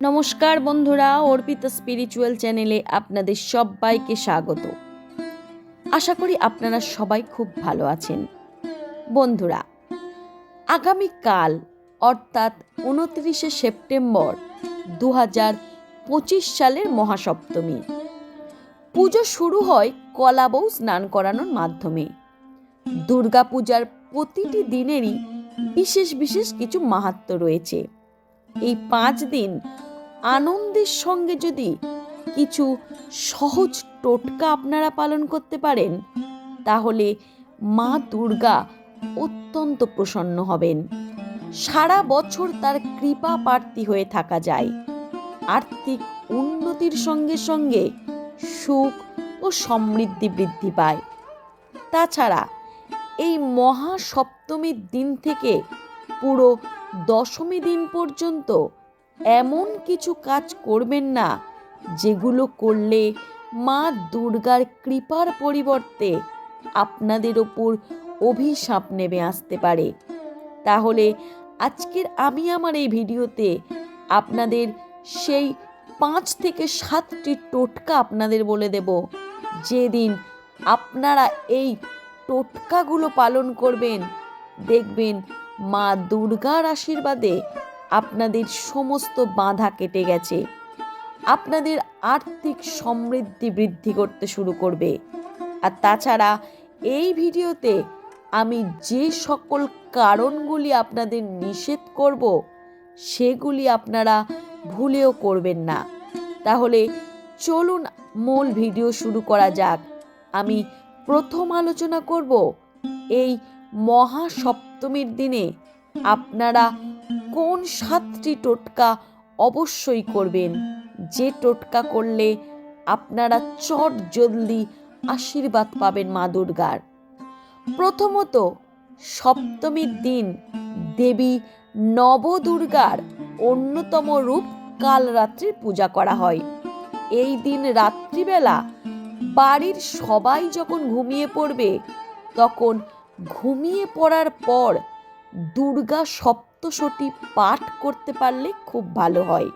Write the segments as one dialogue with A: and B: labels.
A: নমস্কার বন্ধুরা, অর্পিতা স্পিরিচুয়াল চ্যানেলে আপনাদের সবাইকে স্বাগত। আশা করি আপনারা সবাই খুব ভালো আছেন। বন্ধুরা, আগামীকাল, অর্থাৎ উনত্রিশে সেপ্টেম্বর দু হাজার পঁচিশ সালের মহাসপ্তমী। পুজো শুরু হয় কলাবউ স্নান করানোর মাধ্যমে। দুর্গাপূজার প্রতিটি দিনেরই বিশেষ বিশেষ কিছু মাহাত্ম্য রয়েছে। এই পাঁচ দিন আনন্দের সঙ্গে যদি কিছু সহজ টোটকা আপনারা পালন করতে পারেন, তাহলে মা দুর্গা অত্যন্ত প্রসন্ন হবেন। সারা বছর তার কৃপা প্রার্থী হয়ে থাকা যায়। আর্থিক উন্নতির সঙ্গে সঙ্গে সুখ ও সমৃদ্ধি বৃদ্ধি পায়। তাছাড়া এই মহা সপ্তমীর দিন থেকে পুরো দশমী দিন পর্যন্ত এমন কিছু কাজ করবেন না যেগুলো করলে মা দুর্গার কৃপার পরিবর্তে আপনাদের ওপর অভিশাপ নেমে আসতে পারে। তাহলে আজকের আমি আমার এই ভিডিওতে আপনাদের সেই পাঁচ থেকে সাতটি টোটকা আপনাদের বলে দেব। যেদিন আপনারা এই টোটকাগুলো পালন করবেন, দেখবেন মা দুর্গার আশীর্বাদে আপনাদের সমস্ত বাধা কেটে গেছে। আপনাদের আর্থিক সমৃদ্ধি বৃদ্ধি করতে শুরু করবে। আর তাছাড়া এই ভিডিওতে আমি যে সকল কারণগুলি আপনাদের নিষেধ করব, সেগুলি আপনারা ভুলেও করবেন না। তাহলে চলুন মূল ভিডিও শুরু করা যাক। আমি প্রথম আলোচনা করব, এই মহা সপ্তমীর দিনে আপনারা কোন সাতটি টোটকা অবশ্যই করবেন। যে টোটকা করলে আপনারা চট জলদি আশীর্বাদ পাবেন মা দুর্গার। প্রথমত, সপ্তমীর দিন দেবী নবদুর্গার অন্যতম রূপ কাল রাত্রির পূজা করা হয়। এই দিন রাত্রিবেলা বাড়ির সবাই যখন ঘুমিয়ে পড়বে, তখন ঘুমিয়ে পড়ার পর দুর্গা সপ্তশতী পাঠ করতে পারলে খুব ভালো হয়।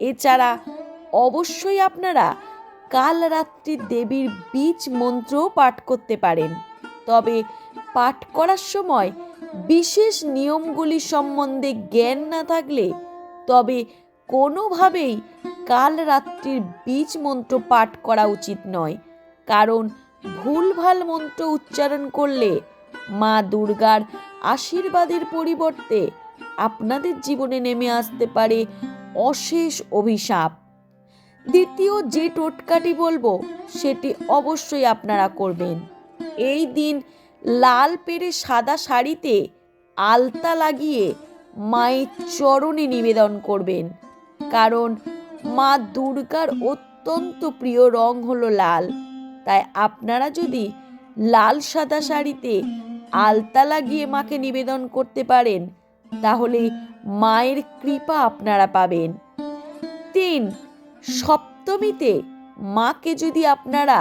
A: এছাড়া অবশ্যই আপনারা কাল রাত্রি দেবীর বীজ মন্ত্রও পাঠ করতে পারেন। তবে পাঠ করার সময় বিশেষ নিয়মগুলি সম্বন্ধে জ্ঞান না থাকলে তবে কোনোভাবেই কাল রাত্রির বীজ মন্ত্র পাঠ করা উচিত নয়। কারণ ভুলভাল মন্ত্র উচ্চারণ করলে মা দুর্গার আশীর্বাদের পরিবর্তে আপনাদের জীবনে নেমে আসতে পারে অশেষ অভিশাপ। দ্বিতীয় যে টোটকাটি বলব, সেটি অবশ্যই আপনারা করবেন। এই দিন লাল পেরে সাদা শাড়িতে আলতা লাগিয়ে মায়ের চরণে নিবেদন করবেন। কারণ মা দুর্গার অত্যন্ত প্রিয় রং হলো লাল। তাই আপনারা যদি লাল সাদা শাড়িতে আলতা লাগিয়ে মাকে নিবেদন করতে পারেন, তাহলে মায়ের কৃপা আপনারা পাবেন। তিন, সপ্তমীতে মাকে যদি আপনারা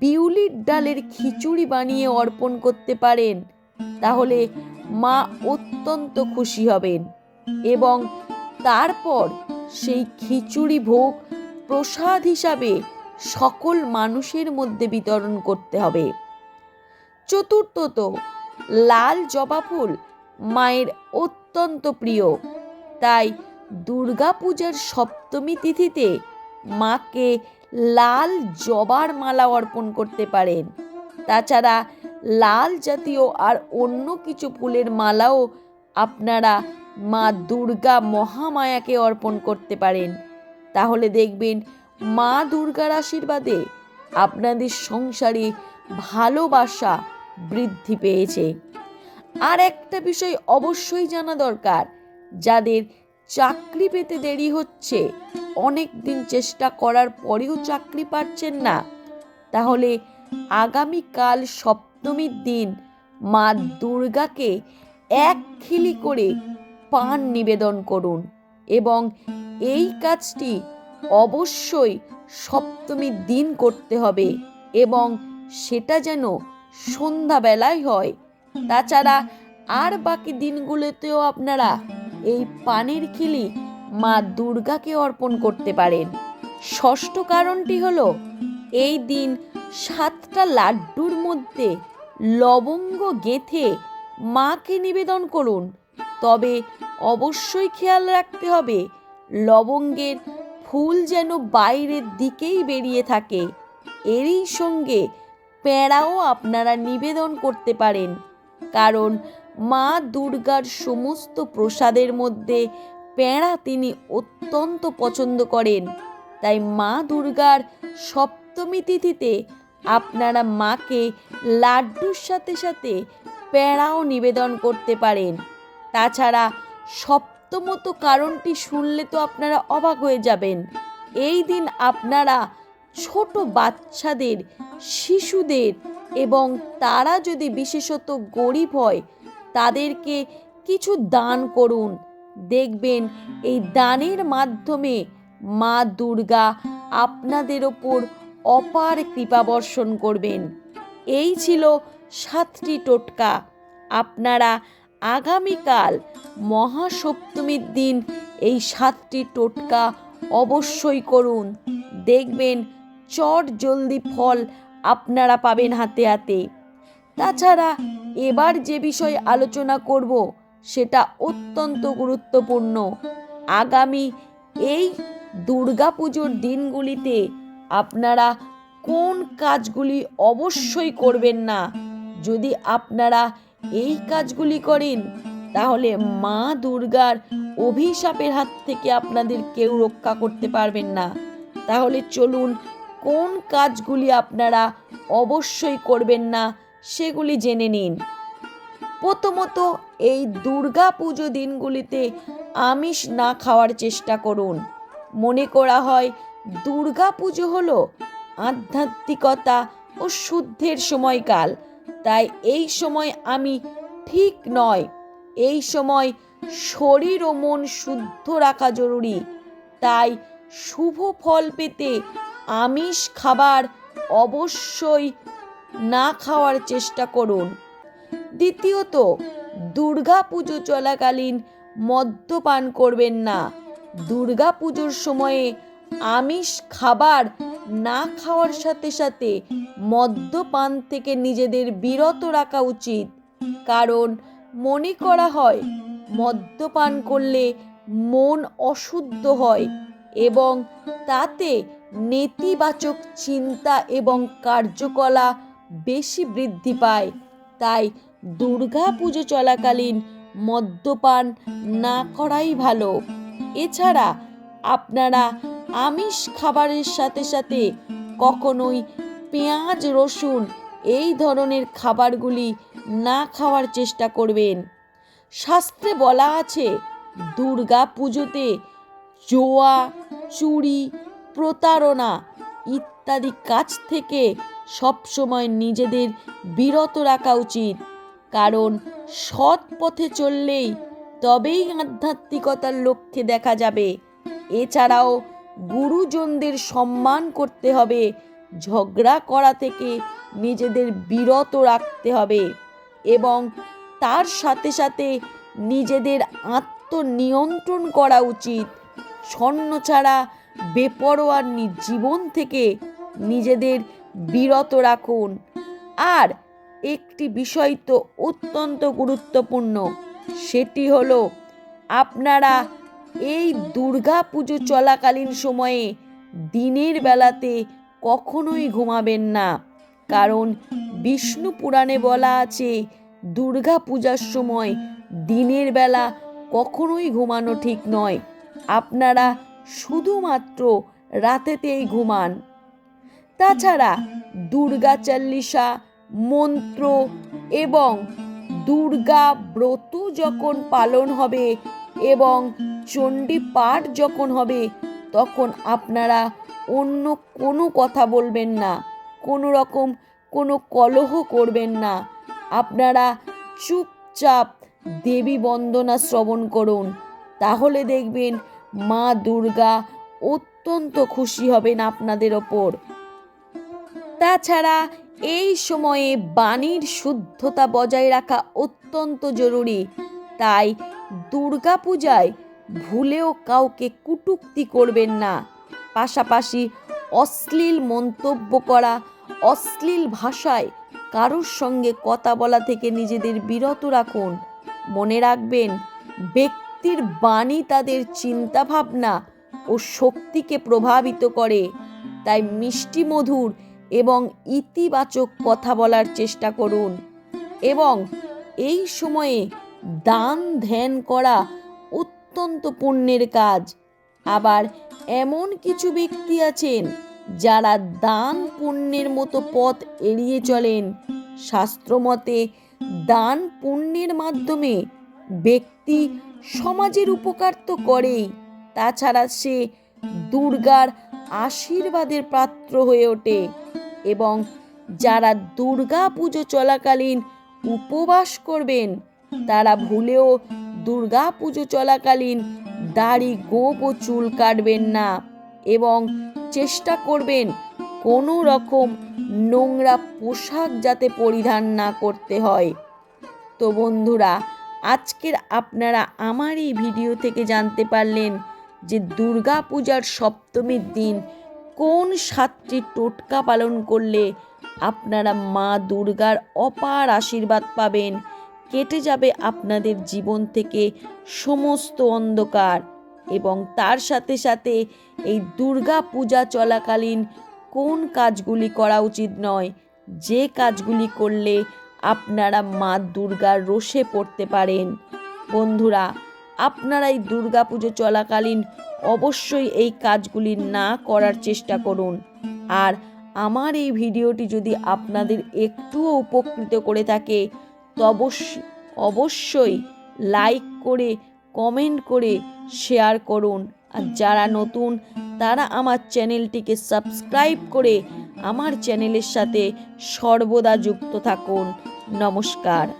A: বিউলির ডালের খিচুড়ি বানিয়ে অর্পণ করতে পারেন, তাহলে মা অত্যন্ত খুশি হবেন এবং তারপর সেই খিচুড়ি ভোগ প্রসাদ হিসাবে সকল মানুষের মধ্যে বিতরণ করতে হবে। চতুর্থত লাল জবা ফুল মায়ের অত্যন্ত প্রিয়। তাই দুর্গাপূজার সপ্তমী তিথিতে মাকে লাল জবার মালা অর্পণ করতে পারেন। তাছাড়া লাল জাতীয় আর অন্য কিছু ফুলের মালাও আপনারা মা দুর্গা মহামায়াকে অর্পণ করতে পারেন। তাহলে দেখবেন মা দুর্গার আশীর্বাদে আপনাদের সংসারে ভালোবাসা বৃদ্ধি পেয়েছে। আর একটা বিষয় অবশ্যই জানা দরকার, যাদের চাকরি পেতে দেরি হচ্ছে, অনেক দিন চেষ্টা করার পরেও চাকরি পাচ্ছেন না, তাহলে আগামীকাল সপ্তমীর দিন মা দুর্গাকে এক খিলি করে পান নিবেদন করুন এবং এই কাজটি অবশ্যই সপ্তমীর দিন করতে হবে এবং সেটা যেন সন্ধ্যাবেলায় হয়। তাছাড়া আর বাকি দিনগুলোতেও আপনারা এই পানের খিলি মা দুর্গাকে অর্পণ করতে পারেন। ষষ্ঠ কারণটি হলো, এই দিন সাতটা লাড্ডুর মধ্যে লবঙ্গ গেঁথে মাকে নিবেদন করুন। তবে অবশ্যই খেয়াল রাখতে হবে, লবঙ্গের ফুল যেন বাইরের দিকেই বেরিয়ে থাকে। এরই সঙ্গে প্যাঁড়াও আপনারা নিবেদন করতে পারেন। কারণ মা দুর্গার সমস্ত প্রসাদের মধ্যে প্যাঁড়া তিনি অত্যন্ত পছন্দ করেন। তাই মা দুর্গার সপ্তমী তিথিতে আপনারা মাকে লাড্ডুর সাথে সাথে প্যাঁড়াও নিবেদন করতে পারেন। তাছাড়া সপ্তমত কারণটি শুনলে তো আপনারা অবাক হয়ে যাবেন। এই দিন আপনারা ছোট বাচ্চাদের শিশুদের এবং তারা যদি বিশেষত গরিব হয়, তাদেরকে কিছু দান করুন। দেখবেন এই দানের মাধ্যমে মা দুর্গা আপনাদের ওপর অপার কৃপা বর্ষণ করবেন। এই ছিল সাতটি টোটকা। আপনারা আগামীকাল মহাসপ্তমীর দিন এই সাতটি টোটকা অবশ্যই করুন। দেখবেন চট জলদি ফল আপনারা পাবেন হাতে হাতে। তাছাড়া এবার যে বিষয় আলোচনা করব, সেটা অত্যন্ত গুরুত্বপূর্ণ। আগামী এই দুর্গাপুজোর দিনগুলিতে আপনারা কোন কাজগুলি অবশ্যই করবেন না? যদি আপনারা এই কাজগুলি করেন, তাহলে মা দুর্গার অভিশাপের হাত থেকে আপনাদের কেউ রক্ষা করতে পারবেন না। তাহলে চলুন কোন কাজগুলি আপনারা অবশ্যই করবেন না সেগুলি জেনে নিন। প্রথমত এই দুর্গা পুজো দিনগুলিতে আমিষ না খাওয়ার চেষ্টা করুন। মনে করা হয় দুর্গা পুজো হলো আধ্যাত্মিকতা ও শুদ্ধের সময়কাল। তাই এই সময় আমি ঠিক নয়। এই সময় শরীর ও মন শুদ্ধ রাখা জরুরি। তাই শুভ ফল পেতে আমিষ খাবার অবশ্যই না খাওয়ার চেষ্টা করুন। দ্বিতীয়ত দুর্গা পুজো চলাকালীন মদ্যপান করবেন না। দুর্গা পুজোর সময়ে আমিষ খাবার না খাওয়ার সাথে সাথে মদ্যপান থেকে নিজেদের বিরত রাখা উচিত। কারণ মনে করা হয়, মদ্যপান করলে মন অশুদ্ধ হয় এবং তাতে নেতিবাচক চিন্তা এবং কার্যকলা বেশি বৃদ্ধি পায়। তাই দুর্গা পুজো চলাকালীন মদ্যপান না করাই ভালো। এছাড়া আপনারা আমিষ খাবারের সাথে সাথে কখনোই পেঁয়াজ, রসুন এই ধরনের খাবারগুলি না খাওয়ার চেষ্টা করবেন। শাস্ত্রে বলা আছে দুর্গা পুজোতে জোয়া, চুরি প্রতারণা ইত্যাদি কাজ থেকে সবসময় নিজেদের বিরত রাখা উচিত। কারণ সৎ পথে চললেই তবেই আধ্যাত্মিকতার লক্ষ্যে দেখা যাবে। এছাড়াও গুরুজনদের সম্মান করতে হবে, ঝগড়া করা থেকে নিজেদের বিরত রাখতে হবে এবং তার সাথে সাথে নিজেদের আত্মনিয়ন্ত্রণ করা উচিত। ছন্ন ছাড়া বেপরোয়ার জীবন থেকে নিজেদের বিরত রাখুন। আর একটি বিষয় তো অত্যন্ত গুরুত্বপূর্ণ, সেটি হলো আপনারা এই দুর্গা পুজো চলাকালীন সময়ে দিনের বেলাতে কখনোই ঘুমাবেন না। কারণ বিষ্ণু পুরাণে বলা আছে দুর্গা পূজার সময় দিনের বেলা কখনোই ঘুমানো ঠিক নয়। আপনারা শুধুমাত্র রাতেতেই ঘুমান। তাছাড়া দুর্গা চল্লিশা, মন্ত্র এবং দুর্গা ব্রত যখন পালন হবে এবং চণ্ডী পাঠ যখন হবে, তখন আপনারা অন্য কোনো কথা বলবেন না, কোনো রকম কোনো কলহ করবেন না। আপনারা চুপচাপ দেবী বন্দনা শ্রবণ করুন। তাহলে দেখবেন মা দুর্গা অত্যন্ত খুশি হবেন আপনাদের ওপর। তাছাড়া এই সময়ে বাণীর শুদ্ধতা বজায় রাখা অত্যন্ত জরুরি। তাই দুর্গা পূজায় ভুলেও কাউকে কুটুক্তি করবেন না। পাশাপাশি অশ্লীল মন্তব্য করা, অশ্লীল ভাষায় কারোর সঙ্গে কথা বলা থেকে নিজেদের বিরত রাখুন। মনে রাখবেন ব্যক্তির বাণী তাদের চিন্তাভাবনা ও শক্তিকে প্রভাবিত করে। তাই মিষ্টি মধুর এবং ইতিবাচক কথা বলার চেষ্টা করুন এবং এই সময়ে দান ধ্যান করা অত্যন্ত পুণ্যের কাজ। আবার এমন কিছু ব্যক্তি আছেন যারা দান পুণ্যের মতো পথ এড়িয়ে চলেন। শাস্ত্রমতে দান পুণ্যের মাধ্যমে ব্যক্তি সমাজের উপকার তো করেই। তাছাড়া সে দুর্গার আশীর্বাদের পাত্র হয়ে ওঠে এবং যারা দুর্গা পুজো চলাকালীন উপবাস করবেন, তারা ভুলেও দুর্গা পুজো চলাকালীন দাড়ি, গোপ ও চুল কাটবেন না এবং চেষ্টা করবেন কোনো রকম নোংরা পোশাক যাতে পরিধান না করতে হয়। তো বন্ধুরা আজকের আপনারা আমার এই ভিডিও থেকে জানতে পারলেন যে দুর্গা পূজার সপ্তমীর দিন কোন সাতটি টোটকা পালন করলে আপনারা মা দুর্গার অপার আশীর্বাদ পাবেন। কেটে যাবে আপনাদের জীবন থেকে সমস্ত অন্ধকার এবং তার সাথে সাথে এই দুর্গা পূজা চলাকালীন কোন কাজগুলি করা উচিত নয়, যে কাজগুলি করলে আপনারা মা দুর্গার রোষে পড়তে পারেন। বন্ধুরা আপনারা এই দুর্গা পুজো চলাকালীন অবশ্যই এই কাজগুলি না করার চেষ্টা করুন। আর আমার এই ভিডিওটি যদি আপনাদের একটুও উপকৃত করে থাকে তো অবশ্যই লাইক করে, কমেন্ট করে শেয়ার করুন। আর যারা নতুন, তারা আমার চ্যানেলটিকে সাবস্ক্রাইব করে আমার চ্যানেলের সাথে সর্বদা যুক্ত থাকুন। নমস্কার।